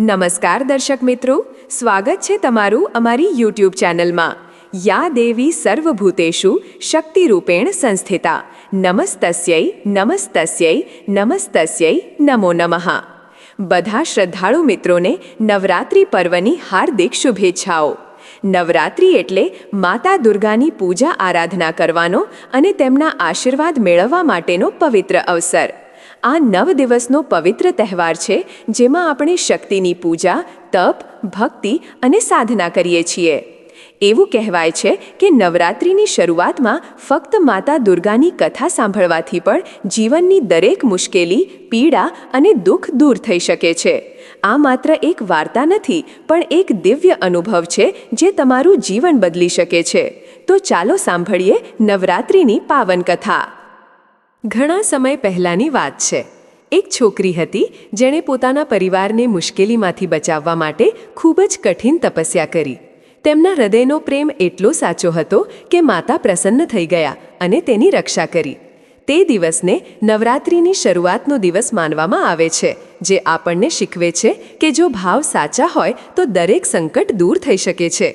નમસ્કાર દર્શક મિત્રો, સ્વાગત છે તમારું અમારી યુટ્યુબ ચેનલમાં. યા દેવી સર્વભૂતેશુ શક્તિરૂપેણ સંસ્થિતા. નમસ્તસ્યૈ નમસ્તસ્યૈ નમસ્તસ્યૈ નમો નમઃ. બધા શ્રદ્ધાળુ મિત્રોને નવરાત્રિ પર્વની હાર્દિક શુભેચ્છાઓ. નવરાત્રિ એટલે માતા દુર્ગાની પૂજા આરાધના કરવાનો અને તેમના આશીર્વાદ મેળવવા માટેનો પવિત્ર અવસર. આ નવ દિવસનો પવિત્ર તહેવાર છે, જેમાં આપણે શક્તિની પૂજા, તપ, ભક્તિ અને સાધના કરીએ છીએ. એવું કહેવાય છે કે નવરાત્રિની શરૂઆતમાં ફક્ત માતા દુર્ગાની કથા સાંભળવાથી પણ જીવનની દરેક મુશ્કેલી, પીડા અને દુઃખ દૂર થઈ શકે છે. આ માત્ર એક વાર્તા નથી, પણ એક દિવ્ય અનુભવ છે, જે તમારું જીવન બદલી શકે છે. તો ચાલો સાંભળીએ નવરાત્રિની પાવન કથા. ઘણા સમય પહેલાંની વાત છે. એક છોકરી હતી જેણે પોતાના પરિવારને મુશ્કેલીમાંથી બચાવવા માટે ખૂબ જ કઠિન તપસ્યા કરી. તેમના હૃદયનો પ્રેમ એટલો સાચો હતો કે માતા પ્રસન્ન થઈ ગયા અને તેની રક્ષા કરી. તે દિવસને નવરાત્રિની શરૂઆતનો દિવસ માનવામાં આવે છે, જે આપણને શીખવે છે કે જો ભાવ સાચા હોય તો દરેક સંકટ દૂર થઈ શકે છે.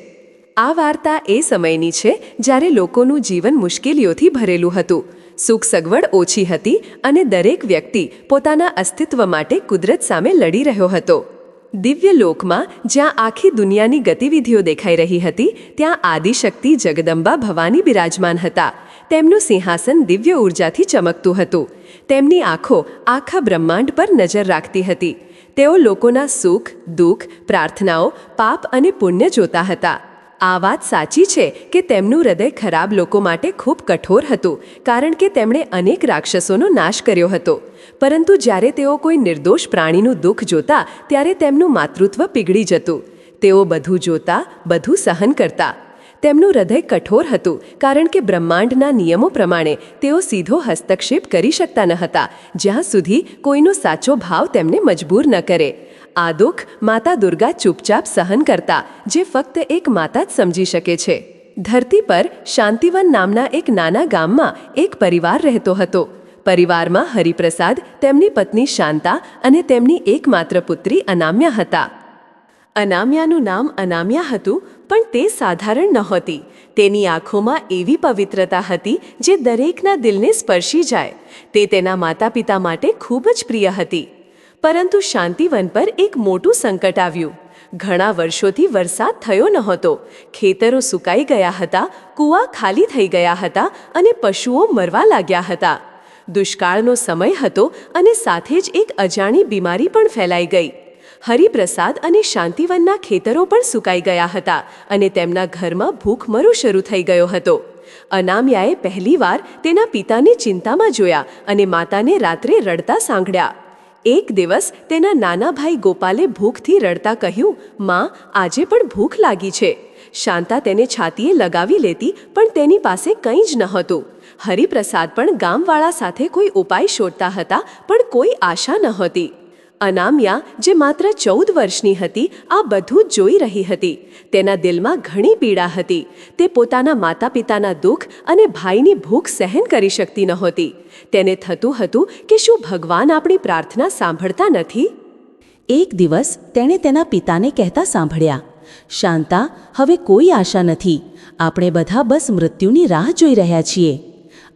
આ વાર્તા એ સમયની છે જ્યારે લોકોનું જીવન મુશ્કેલીઓથી ભરેલું હતું. સુખ સગવડ ઓછી હતી અને દરેક વ્યક્તિ પોતાના અસ્તિત્વ માટે કુદરત સામે લડી રહ્યો હતો. દિવ્ય લોકમાં જ્યાં આખી દુનિયાની ગતિવિધિઓ દેખાઈ રહી હતી, ત્યાં આદિશક્તિ જગદંબા ભવાની બિરાજમાન હતા. તેમનું સિંહાસન દિવ્ય ઉર્જાથી ચમકતું હતું. તેમની આંખો આખા બ્રહ્માંડ પર નજર રાખતી હતી. તેઓ લોકોના સુખ, દુઃખ, પ્રાર્થનાઓ, પાપ અને પુણ્ય જોતા હતા. આ વાત સાચી છે કે તેમનું હૃદય ખરાબ લોકો માટે ખૂબ કઠોર હતું, કારણ કે તેમણે અનેક રાક્ષસોનો નાશ કર્યો હતો. પરંતુ જ્યારે તેઓ કોઈ નિર્દોષ પ્રાણીનું દુઃખ જોતા, ત્યારે તેમનું માતૃત્વ પીગળી જતું. તેઓ બધું જોતા, બધું સહન કરતા. તેમનું હૃદય કઠોર હતું, કારણ કે બ્રહ્માંડના નિયમો પ્રમાણે તેઓ સીધો હસ્તક્ષેપ કરી શકતા ન હતા, જ્યાં સુધી કોઈનો સાચો ભાવ તેમને મજબૂર ન કરે. આ દુઃખ માતા દુર્ગા ચૂપચાપ સહન કરતા, જે ફક્ત એક માતા જ સમજી શકે છે. ધરતી પર શાંતિવન નામના એક નાના ગામમાં એક પરિવાર રહેતો હતો. પરિવારમાં હરિપ્રસાદ, તેમની પત્ની શાંતા અને તેમની એકમાત્ર પુત્રી અનામ્યા હતા. અનામ્યાનું નામ અનામ્યા હતું, પણ તે સાધારણ નહોતી. તેની આંખોમાં એવી પવિત્રતા હતી જે દરેકના દિલને સ્પર્શી જાય. તે તેના માતા પિતા માટે ખૂબ જ પ્રિય હતી. પરંતુ શાંતિવન પર એક મોટું સંકટ આવ્યું. ઘણા વર્ષોથી વરસાદ થયો નહોતો. ખેતરો સુકાઈ ગયા હતા, કૂવા ખાલી થઈ ગયા હતા અને પશુઓ મરવા લાગ્યા હતા. દુષ્કાળનો સમય હતો અને સાથે જ એક અજાણી બીમારી પણ ફેલાઈ ગઈ. હરિપ્રસાદ અને શાંતિવનના ખેતરો પણ સુકાઈ ગયા હતા અને તેમના ઘરમાં ભૂખમરો શરૂ થઈ ગયો હતો. અનામ્યાએ પહેલીવાર તેના પિતાને ચિંતામાં જોયા અને માતાને રાત્રે રડતા સાંભળ્યા. એક દિવસ તેના નાના ભાઈ ગોપાલે ભૂખથી રડતા કહ્યું, માં, આજે પણ ભૂખ લાગી છે. શાંતા તેને છાતીએ લગાવી લેતી, પણ તેની પાસે કંઈ જ નહોતું. હરિપ્રસાદ પણ ગામવાળા સાથે કોઈ ઉપાય શોધતા હતા, પણ કોઈ આશા નહોતી. અનામિયા, જે માત્ર ચૌદ વર્ષની હતી, આ બધું જોઈ રહી હતી. તેના દિલમાં ઘણી પીડા હતી. તે પોતાના માતા પિતાના દુઃખ અને ભાઈની ભૂખ સહન કરી શકતી નહોતી. તેને થતું હતું કે શું ભગવાન આપણી પ્રાર્થના સાંભળતા નથી? એક દિવસ તેણે તેના પિતાને કહેતા સાંભળ્યા, શાંતા, હવે કોઈ આશા નથી. આપણે બધા બસ મૃત્યુની રાહ જોઈ રહ્યા છીએ.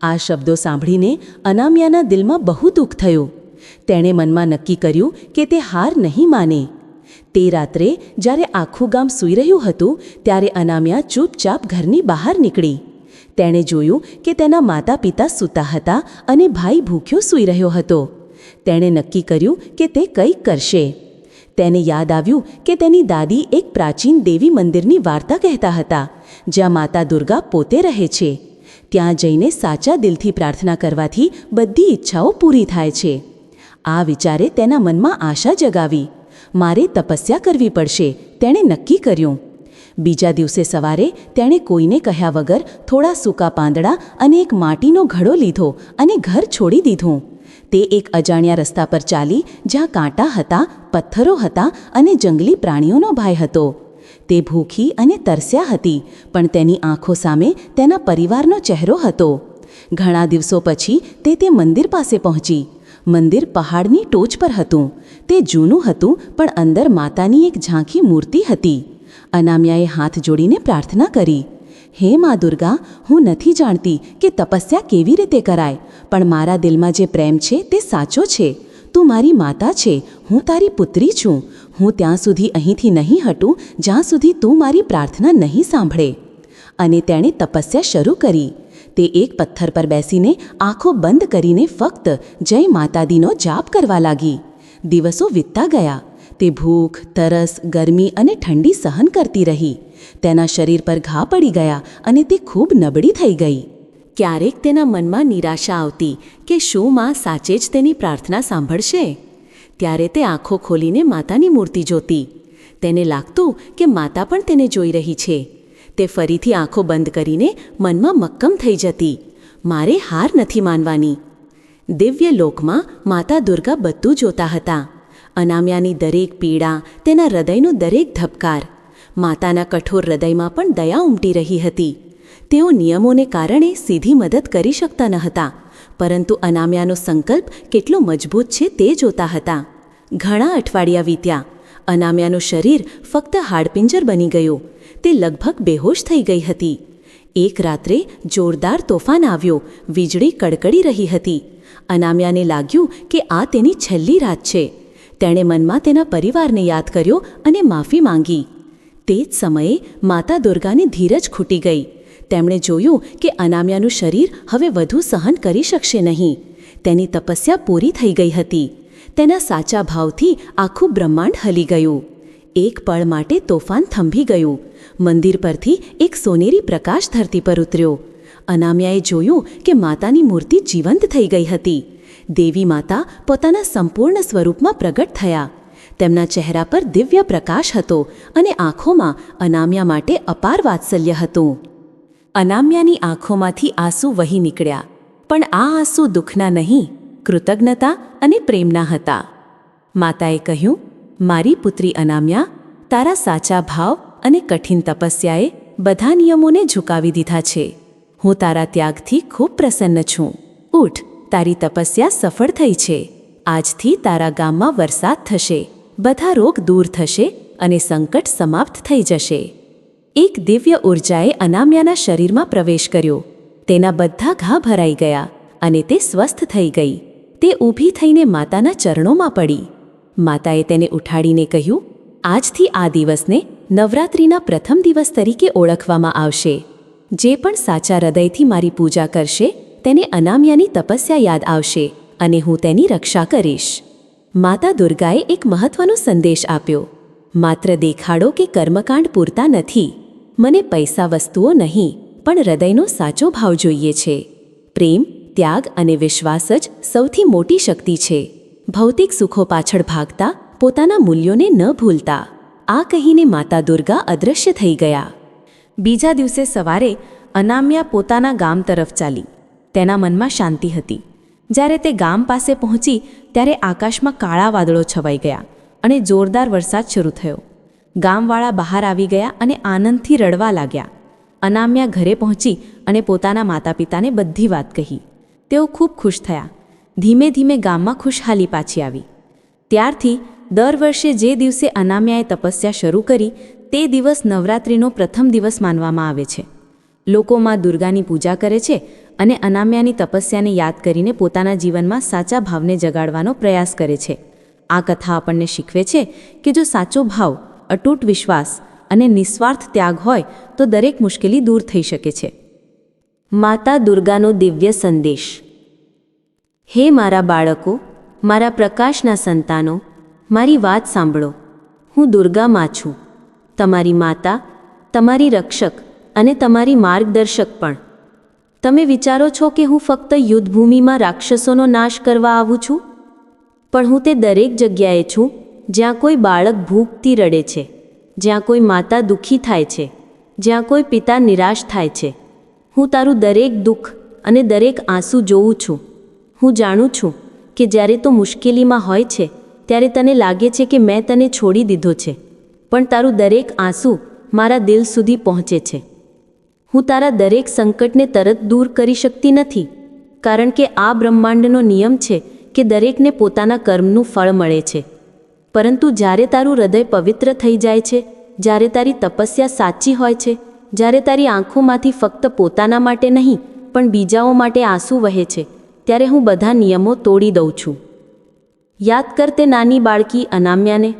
આ શબ્દો સાંભળીને અનામિયાના દિલમાં બહુ દુઃખ થયું. તેણે મનમાં નક્કી કર્યું કે તે હાર નહીં માને. તે રાત્રે જ્યારે આખું ગામ સૂઈ રહ્યું હતું, ત્યારે અનામ્યા ચૂપચાપ ઘરની બહાર નીકળી. તેણે જોયું કે તેના માતા પિતા સૂતા હતા અને ભાઈ ભૂખ્યો સૂઈ રહ્યો હતો. તેણે નક્કી કર્યું કે તે કંઈક કરશે. તેને યાદ આવ્યું કે તેની દાદી એક પ્રાચીન દેવી મંદિરની વાર્તા કહેતા હતા, જ્યાં માતા દુર્ગા પોતે રહે છે. ત્યાં જઈને સાચા દિલથી પ્રાર્થના કરવાથી બધી ઈચ્છાઓ પૂરી થાય છે. આ વિચારે તેના મનમાં આશા જગાવી. મારે તપસ્યા કરવી પડશે, તેણે નક્કી કર્યું. બીજા દિવસે સવારે તેણે કોઈને કહ્યા વગર થોડા સૂકા પાંદડા અને એક માટીનો ઘડો લીધો અને ઘર છોડી દીધું. તે એક અજાણ્યા રસ્તા પર ચાલી, જ્યાં કાંટા હતા, પથ્થરો હતા અને જંગલી પ્રાણીઓનો ભય હતો. તે ભૂખી અને તરસ્યા હતી, પણ તેની આંખો સામે તેના પરિવારનો ચહેરો હતો. ઘણા દિવસો પછી તે તે મંદિર પાસે પહોંચી. મંદિર પહાડની ટોચ પર હતું. તે જૂનું હતું, પણ અંદર માતાની એક ઝાંખી મૂર્તિ હતી. અનામ્યાએ હાથ જોડીને પ્રાર્થના કરી, હે મા દુર્ગા, હું નથી જાણતી કે તપસ્યા કેવી રીતે કરાય, પણ મારા દિલમાં જે પ્રેમ છે તે સાચો છે. તું મારી માતા છે, હું તારી પુત્રી છું. હું ત્યાં સુધી અહીંથી નહીં હટું, જ્યાં સુધી તું મારી પ્રાર્થના નહીં સાંભળે. અને તેણે તપસ્યા શરૂ કરી. તે એક પથ્થર પર બેસીને આંખો બંધ કરીને ફક્ત જય માતાદીનો જાપ કરવા લાગી. દિવસો વીતતા ગયા. તે ભૂખ, તરસ, ગરમી અને ઠંડી સહન કરતી રહી. તેના શરીર પર ઘા પડી ગયા અને તે ખૂબ નબળી થઈ ગઈ. ક્યારેક તેના મનમાં નિરાશા આવતી કે શું માં સાચે જ તેની પ્રાર્થના સાંભળશે? ત્યારે તે આંખો ખોલીને માતાની મૂર્તિ જોતી. તેને લાગતું કે માતા પણ તેને જોઈ રહી છે. તે ફરીથી આંખો બંધ કરીને મનમાં મક્કમ થઈ જતી. મારે હાર નથી માનવાની. દિવ્ય લોકમાં માતા દુર્ગા બધું જોતા હતા. અનામ્યાની દરેક પીડા, તેના હૃદયનો દરેક ધબકાર. માતાના કઠોર હૃદયમાં પણ દયા ઉમટી રહી હતી. તેઓ નિયમોને કારણે સીધી મદદ કરી શકતા ન હતા. પરંતુ અનામ્યાનો સંકલ્પ કેટલો મજબૂત છે તે જોતા હતા. ઘણા અઠવાડિયા વીત્યા. અનામ્યાનું શરીર ફક્ત હાડપિંજર બની ગયું. તે લગભગ બેહોશ થઈ ગઈ હતી. એક રાત્રે જોરદાર તોફાન આવ્યો, વીજળી કડકડી રહી હતી. અનામ્યાને લાગ્યું કે આ તેની છેલ્લી રાત છે. તેણે મનમાં તેના પરિવારને યાદ કર્યો અને માફી માંગી. તે જ સમયે માતા દુર્ગાની ધીરજ ખૂટી ગઈ. તેમણે જોયું કે અનામ્યાનું શરીર હવે વધુ સહન કરી શકશે નહીં. તેની તપસ્યા પૂરી થઈ ગઈ હતી. તેના સાચા ભાવથી આખું બ્રહ્માંડ હલી ગયું. એક પળ માટે તોફાન થંભી ગયું. મંદિર પરથી એક સોનેરી પ્રકાશ ધરતી પર ઉતર્યો. અનામ્યાએ જોયું કે માતાની મૂર્તિ જીવંત થઈ ગઈ હતી. દેવી માતા પોતાના સંપૂર્ણ સ્વરૂપમાં પ્રગટ થયા. તેમના ચહેરા પર દિવ્ય પ્રકાશ હતો અને આંખોમાં અનામ્યા માટે અપાર વાત્સલ્ય હતું. અનામ્યાની આંખોમાંથી આંસુ વહી નીકળ્યા. પણ આ આંસુ દુઃખના નહીં, કૃતજ્ઞતા અને પ્રેમના હતા. માતાએ કહ્યું મારી પુત્રી અનામ્યા, તારા સાચા ભાવ અને કઠિન તપસ્યાએ બધા નિયમોને ઝુકાવી દીધા છે. હું તારા ત્યાગથી ખૂબ પ્રસન્ન છું. ઉઠ, તારી તપસ્યા સફળ થઈ છે. આજથી તારા ગામમાં વરસાદ થશે. બધા રોગ દૂર થશે અને સંકટ સમાપ્ત થઈ જશે. એક દિવ્ય ઉર્જાએ અનામ્યાના શરીરમાં પ્રવેશ કર્યો. તેના બધા ઘા ભરાઈ ગયા અને તે સ્વસ્થ થઈ ગઈ. તે ઊભી થઈને માતાના ચરણોમાં પડી. માતાએ તેને ઉઠાડીને કહ્યું, આજથી આ દિવસને નવરાત્રિના પ્રથમ દિવસ તરીકે ઓળખવામાં આવશે. જે પણ સાચા હૃદયથી મારી પૂજા કરશે, તેને અનામ્યાની તપસ્યા યાદ આવશે અને હું તેની રક્ષા કરીશ. માતા દુર્ગાએ એક મહત્વનો સંદેશ આપ્યો, માત્ર દેખાડો કે કર્મકાંડ પૂરતા નથી. મને પૈસા વસ્તુઓ નહીં, પણ હૃદયનો સાચો ભાવ જોઈએ છે. પ્રેમ, ત્યાગ અને વિશ્વાસ જ સૌથી મોટી શક્તિ છે. ભૌતિક સુખો પાછળ ભાગતા, પોતાના મૂલ્યોને ન ભૂલતા. આ કહીને માતા દુર્ગા અદૃશ્ય થઈ ગયા. બીજા દિવસે સવારે અનામ્યા પોતાના ગામ તરફ ચાલી. તેના મનમાં શાંતિ હતી. જ્યારે તે ગામ પાસે પહોંચી, ત્યારે આકાશમાં કાળા વાદળો છવાઈ ગયા અને જોરદાર વરસાદ શરૂ થયો. ગામવાળા બહાર આવી ગયા અને આનંદથી રડવા લાગ્યા. અનામ્યા ઘરે પહોંચી અને પોતાના માતા પિતાને બધી વાત કહી. તેઓ ખૂબ ખુશ થયા. ધીમે ધીમે ગામમાં ખુશહાલી પાછી આવી. ત્યારથી દર વર્ષે જે દિવસે અનામ્યાએ તપસ્યા શરૂ કરી, તે દિવસ નવરાત્રિનો પ્રથમ દિવસ માનવામાં આવે છે. લોકોમાં દુર્ગાની પૂજા કરે છે અને અનામ્યાની તપસ્યાને યાદ કરીને પોતાના જીવનમાં સાચા ભાવને જગાડવાનો પ્રયાસ કરે છે. આ કથા આપણને શીખવે છે કે જો સાચો ભાવ, અટૂટ વિશ્વાસ અને નિસ્વાર્થ ત્યાગ હોય, તો દરેક મુશ્કેલી દૂર થઈ શકે છે. માતા દુર્ગાનો દિવ્ય સંદેશ. હે મારા બાળકો, મારા પ્રકાશના સંતાનો, મારી વાત સાંભળો. હું દુર્ગા માં છું. તમારી માતા, તમારી રક્ષક અને તમારી માર્ગદર્શક પણ. તમે વિચારો છો કે હું ફક્ત યુદ્ધભૂમિમાં રાક્ષસોનો નાશ કરવા આવું છું? પણ હું તે દરેક જગ્યાએ છું જ્યાં કોઈ બાળક ભૂખથી રડે છે, જ્યાં કોઈ માતા દુઃખી થાય છે, જ્યાં કોઈ પિતા નિરાશ થાય છે. હું તારું દરેક દુઃખ અને દરેક આંસુ જોઉં છું. હું જાણું છું કે જ્યારે તું મુશ્કેલીમાં હોય છે, ત્યારે તને લાગે છે કે મેં તને છોડી દીધો છે. પણ તારું દરેક આંસુ મારા દિલ સુધી પહોંચે છે. હું તારા દરેક સંકટને તરત દૂર કરી શકતી નથી, કારણ કે આ બ્રહ્માંડનો નિયમ છે કે દરેકને પોતાના કર્મનું ફળ મળે છે. પરંતુ જ્યારે તારું હૃદય પવિત્ર થઈ જાય છે, જ્યારે તારી તપસ્યા સાચી હોય છે, જ્યારે તારી આંખોમાંથી ફક્ત પોતાના માટે નહીં, પણ બીજાઓ માટે આંસુ વહે છે ત્યારે હું બધા નિયમો તોડી દઉં છું. યાદ કર તે નાની બાળકી અનામ્યાને.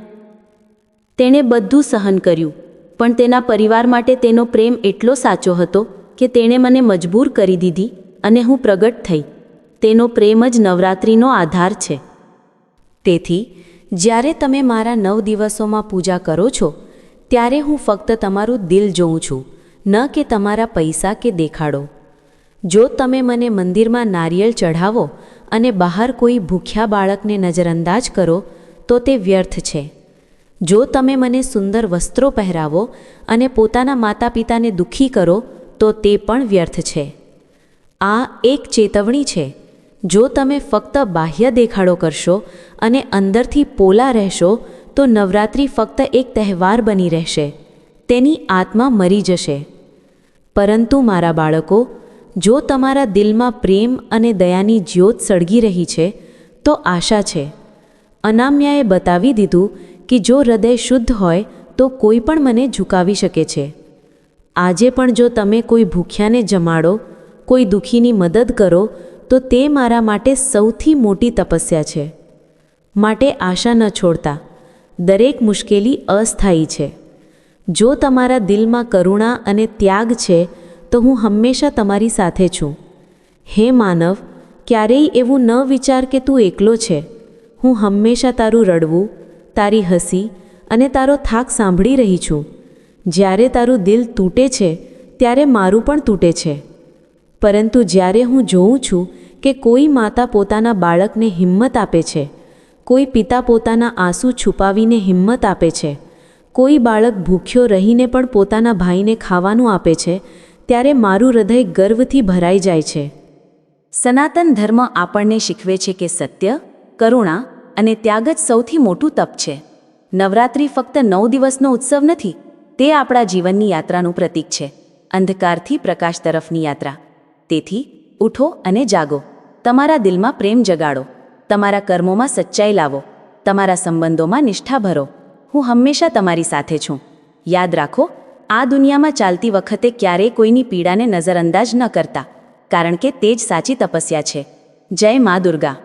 તેણે બધું સહન કર્યું, પણ તેના પરિવાર માટે તેનો પ્રેમ એટલો સાચો હતો કે તેણે મને મજબૂર કરી દીધી અને હું પ્રગટ થઈ. તેનો પ્રેમ જ નવરાત્રિનો આધાર છે. તેથી, જ્યારે તમે મારા નવ દિવસોમાં પૂજા કરો છો, ત્યારે હું ફક્ત તમારું દિલ જોઉં છું, ન કે તમારા પૈસા કે દેખાડો. જો તમે મને મંદિરમાં નારિયેળ ચઢાવો અને બહાર કોઈ ભૂખ્યા બાળકને નજરઅંદાજ કરો, તો તે વ્યર્થ છે. જો તમે મને સુંદર વસ્ત્રો પહેરાવો અને પોતાના માતા પિતાને દુઃખી કરો, તો તે પણ વ્યર્થ છે. આ એક ચેતવણી છે. જો તમે ફક્ત બાહ્ય દેખાડો કરશો અને અંદરથી પોલા રહેશો, તો નવરાત્રિ ફક્ત એક તહેવાર બની રહેશે. તેની આત્મા મરી જશે. પરંતુ મારા બાળકો જો તમારા દિલમાં પ્રેમ અને દયાની જ્યોત સળગી રહી છે, તો આશા છે. અનામ્યાએ બતાવી દીધું કે જો હૃદય શુદ્ધ હોય, તો કોઈ પણ મને ઝુકાવી શકે છે. આજે પણ જો તમે કોઈ ભૂખ્યાને જમાડો, કોઈ દુઃખીની મદદ કરો, તો તે મારા માટે સૌથી મોટી તપસ્યા છે. માટે આશા ન છોડતા. દરેક મુશ્કેલી અસ્થાયી છે. જો તમારા દિલમાં કરુણા અને ત્યાગ છે તો હું હંમેશા તમારી સાથે છું. હે માનવ, ક્યારેય એવું ન વિચાર કે તું એકલો છે. હું હંમેશા તારું રડવું, તારી હસી અને તારો થાક સાંભળી રહી છું. જ્યારે તારું દિલ તૂટે છે, ત્યારે મારું પણ તૂટે છે. પરંતુ જ્યારે હું જોઉં છું કે કોઈ માતા પોતાના બાળકને હિંમત આપે છે, કોઈ પિતા પોતાના આંસુ છુપાવીને હિંમત આપે છે, કોઈ બાળક ભૂખ્યો રહીને પણ પોતાના ભાઈને ખાવાનું આપે છે ત્યારે મારું હૃદય ગર્વથી ભરાઈ જાય છે. સનાતન ધર્મ આપણને શીખવે છે કે સત્ય, કરુણા અને ત્યાગ જ સૌથી મોટું તપ છે. નવરાત્રિ ફક્ત નવ દિવસનો ઉત્સવ નથી, તે આપણા જીવનની યાત્રાનું પ્રતીક છે. અંધકારથી પ્રકાશ તરફની યાત્રા. તેથી, ઉઠો અને જાગો. તમારા દિલમાં પ્રેમ જગાડો. તમારા કર્મોમાં સચ્ચાઈ લાવો. તમારા સંબંધોમાં નિષ્ઠા ભરો. હું હંમેશા તમારી સાથે છું. યાદ રાખો આ દુનિયામાં ચાલતી વખતે ક્યારેય કોઈની પીડાને નજરઅંદાજ ન કરતા, કારણ કે તે જ સાચી તપસ્યા છે. જય મા દુર્ગા.